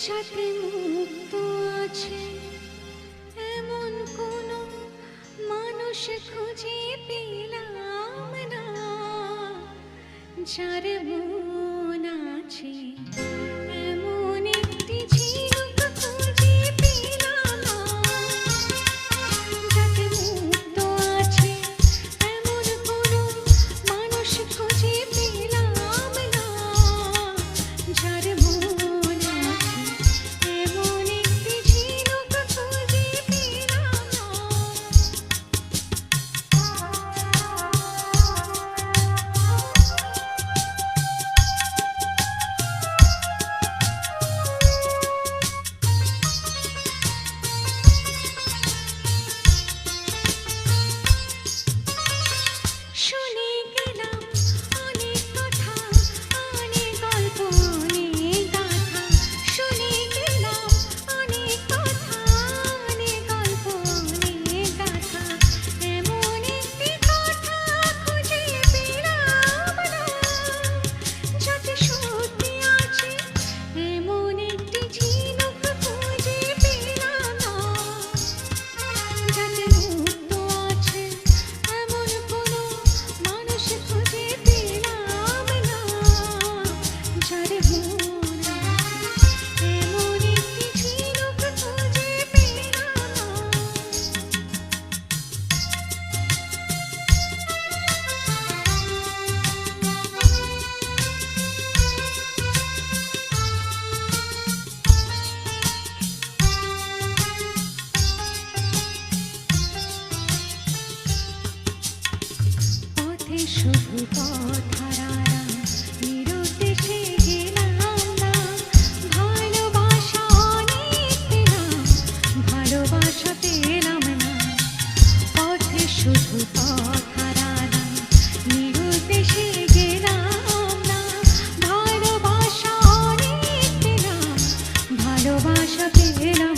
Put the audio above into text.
সাথে মুক্ত আছে এমন কোনো মানুষ খুঁজে পেলাম না যার ভালোবাসা পেলাম।